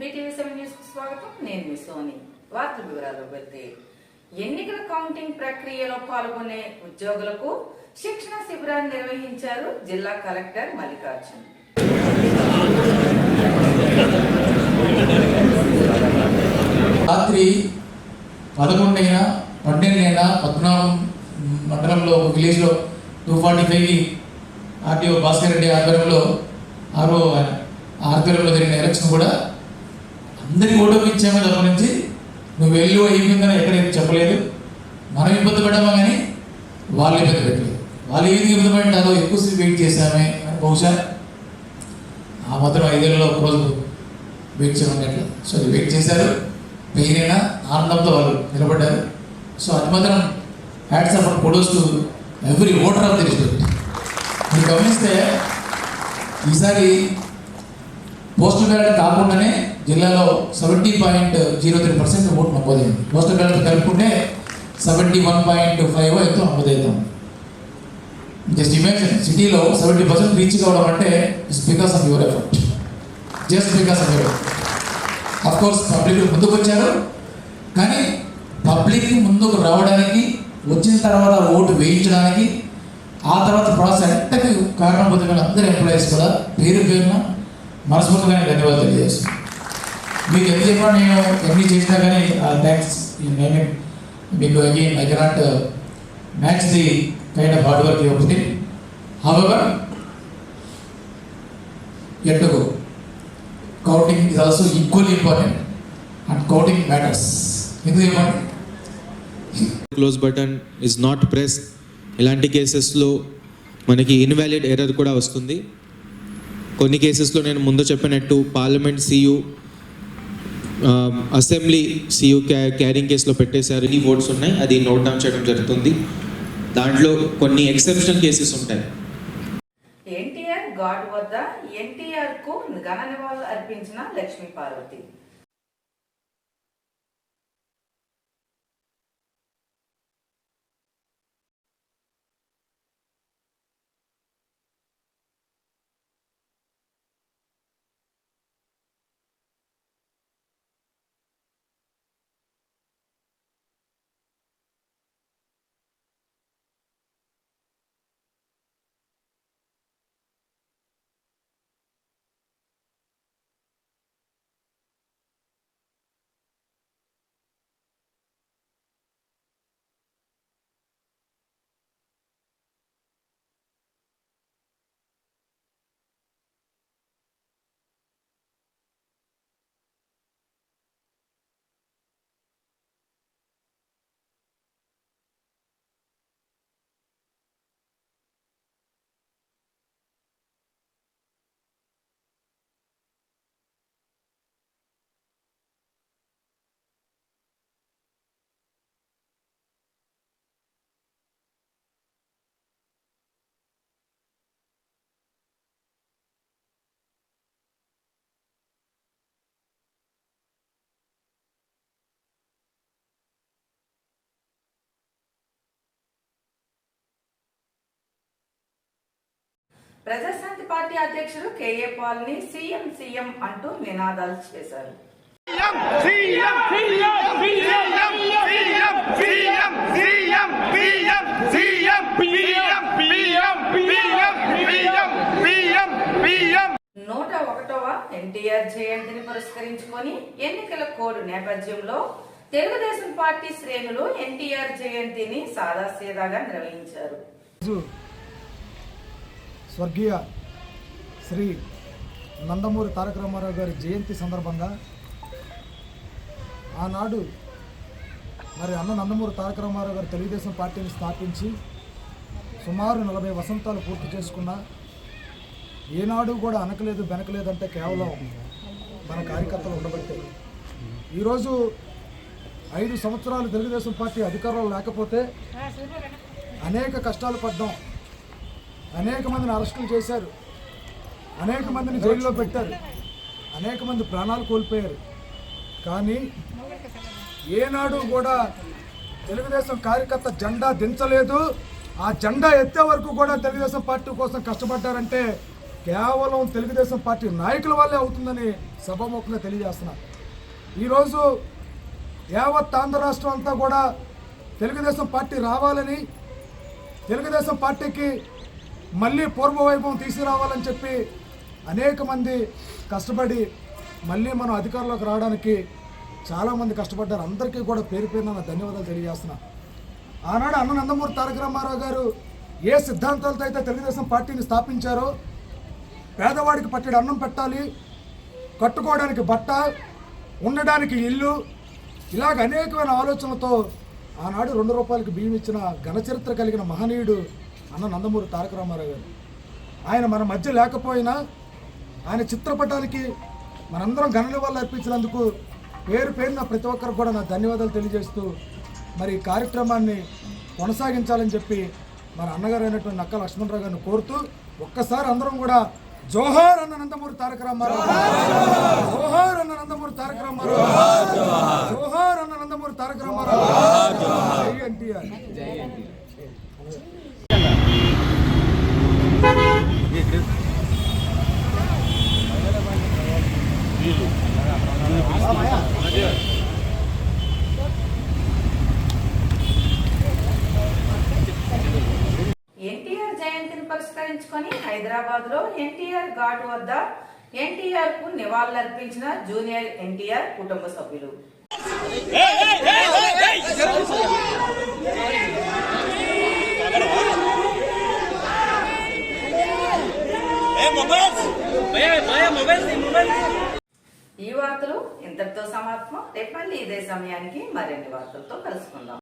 BTV seven న్యూస్కు స్వాగతం. నేను మీ సోని. వార్త వివరాలు వెళ్తే ఎన్నికల కౌంటింగ్ ప్రక్రియలో పాల్గొనే ఉద్యోగులకు శిక్షణ శిబిరాన్ని నిర్వహించారు జిల్లా కలెక్టర్ మల్లికార్జున్. రాత్రి పదకొండైనా పన్నెండైనా అయినా పద్నాలుగు మండలంలో ఒక విలేజ్లో టూ ఫార్టీ ఫైవ్కి ఆర్టీఓ భాస్కర్ రెడ్డి ఆధ్వర్యంలో ఆరో ఆధ్వర్యంలో జరిగిన ఎలక్షన్ కూడా అందరికీ ఓటమిచ్చామే తప్ప నుంచి. నువ్వు వెళ్ళు అయిపోయిందని ఎక్కడైతే చెప్పలేదు. మనం ఇబ్బంది పడ్డామా కానీ వాళ్ళు ఇబ్బంది పెట్టలేదు. వాళ్ళు ఏది ఇబ్బంది పడినారో ఎక్కువసేపు వెయిట్ చేశామే. బహుశా ఆ మాత్రం ఐదేళ్ళలో ఒక రోజు వెయిట్ చేయమన్నట్లు. సో అది వెయిట్ చేశారు. పెయిన్ అయినా ఆనందంతో వాళ్ళు నిలబడ్డారు. సో అది మాత్రం hats off photos to every voter of the district మీరు గమనిస్తే ఈసారి పోస్టల్ బ్యాలెట్ కాకుండానే జిల్లాలో seventy point zero three percent vote నమోదైంది. పోస్టల్ బ్యాలెట్ కలుపుకుంటే సెవెంటీ వన్ పాయింట్ ఫైవ్ ఎంతో నమోదవుతాం జస్ట్ ఇమాజిన్ సిటీలో సెవెంటీ పర్సెంట్ రీచ్ కావడం అంటే it's because of your effort just because of your of course public ముందుకు వచ్చారు కానీ పబ్లిక్ ముందుకు రావడానికి వచ్చిన తర్వాత ఓటు వేయించడానికి ఆ తర్వాత ప్రాసెస్ ఎంతకు కారణం పొందిన అందరు ఎంప్లాయీస్ కూడా పేరు పేరున మనస్ఫూర్తిగా ధన్యవాదాలు తెలియజేస్తున్నాను మీకు ఎంత చెప్పినా నేను ఎన్ని చేసినా కానీ ఆ థ్యాంక్స్ నేను మీకు again I cannot match the kind of hard work your hour ఎట్టుకో yet is also equally important and equally matters ఎందుకు close button is not press ఇలాంటి కేసెస్లో మనకి ఇన్వాలిడ్ ఎర్రర్ కూడా వస్తుంది. కొన్ని కేసెస్లో నేను ముందు చెప్పినట్టు parliament see you assembly see you carrying కేసులో పెట్టేశారు. ఈ ఓట్స్ ఉన్నాయి? అది నోట్ డౌన్ చేయడం జరుగుతుంది. దాంట్లో కొన్ని ఎక్సెప్షనల్ కేసెస్ ఉంటాయి. ఎన్టీఆర్ గాడ్ వద్ద ఎన్టీఆర్కు ఘన నివాళులు అర్పించిన లక్ష్మీ పార్వతి. ప్రజాశాంతి పార్టీ అధ్యక్షుడు కేఏ పాల్ని సీఎం సీఎం అంటూ నినాదాలు చేశారు నూట ఒకటవ ఎన్టీఆర్ జయంతిని పురస్కరించుకొని ఎన్నికల కోడ్ నేపథ్యంలో తెలుగుదేశం పార్టీ శ్రేణులు ఎన్టీఆర్ జయంతిని సాదాసీదాగా నిర్వహించారు స్వర్గీయ శ్రీ నందమూరి తారక రామారావు గారి జయంతి సందర్భంగా ఆనాడు మరి అన్న నందమూరి తారక రామారావు గారు తెలుగుదేశం పార్టీని స్థాపించి సుమారు నలభై వసంతాలు పూర్తి చేసుకున్న ఏనాడు కూడా అనకలేదు వెనకలేదంటే కేవలం మన కార్యకర్తలు ఉండబట్టే. ఈరోజు ఐదు సంవత్సరాలు తెలుగుదేశం పార్టీ అధికారంలో లేకపోతే అనేక కష్టాలు పడ్డాం. అనేక మందిని అరెస్టులు చేశారు. అనేక మందిని జైల్లో పెట్టారు. అనేక మంది ప్రాణాలు కోల్పోయారు. కానీ ఏనాడు కూడా తెలుగుదేశం కార్యకర్త జెండా దించలేదు. ఆ జెండా ఎత్తే వరకు కూడా తెలుగుదేశం పార్టీ కోసం కష్టపడ్డారంటే కేవలం తెలుగుదేశం పార్టీ నాయకుల వల్లే అవుతుందని సభాముఖంగా తెలియజేస్తున్నా. ఈరోజు యావత్ ఆంధ్ర రాష్ట్రం అంతా కూడా తెలుగుదేశం పార్టీ రావాలని తెలుగుదేశం పార్టీకి మళ్ళీ పూర్వవైభవం తీసుకురావాలని చెప్పి అనేక మంది కష్టపడి మళ్ళీ మనం అధికారంలోకి రావడానికి చాలామంది కష్టపడ్డారు. అందరికీ కూడా పేరు పేరున నా ధన్యవాదాలు తెలియజేస్తున్నా. ఆనాడు అన్న నందమూరి తారక రామారావు గారు ఏ సిద్ధాంతాలతో అయితే తెలుగుదేశం పార్టీని స్థాపించారో పేదవాడికి పట్టేడు అన్నం పెట్టాలి కట్టుకోవడానికి బట్ట ఉండడానికి ఇల్లు ఇలాగ అనేకమైన ఆలోచనలతో ఆనాడు రెండు రూపాయలకి బియ్యం ఇచ్చిన ఘనచరిత్ర కలిగిన మహనీయుడు అన్న నందమూరి తారక రామారావు గారు. ఆయన మన మధ్య లేకపోయినా ఆయన చిత్రపటానికి మనందరం గనుల వల్ల అర్పించినందుకు పేరు పేరున ప్రతి ఒక్కరికి కూడా నా ధన్యవాదాలు తెలియజేస్తూ మరి ఈ కార్యక్రమాన్ని కొనసాగించాలని చెప్పి మన అన్నగారు అయినటువంటి నక్క లక్ష్మణరావు గారిని కోరుతూ ఒక్కసారి అందరం కూడా జోహార్ అన్న నందమూరి తారక రామారావు జోహార్ అన్న నందమూరి తారక రామారావు జోహార్ అన్న నందమూరి తారక రామారావు జై ఎన్టీఆర్ ఎన్టీఆర్ జయంతిని పురస్కరించుకొని హైదరాబాద్లో ఎన్టీఆర్ ఘాట్ వద్ద ఎన్టీఆర్కు నివాళులర్పించిన జూనియర్ ఎన్టీఆర్ కుటుంబ సభ్యులు. ఈ వార్తలు ఇంతటితో సమాప్తం. రేపు మళ్ళీ ఇదే సమయానికి మరిన్ని వార్తలతో కలుసుకుందాం.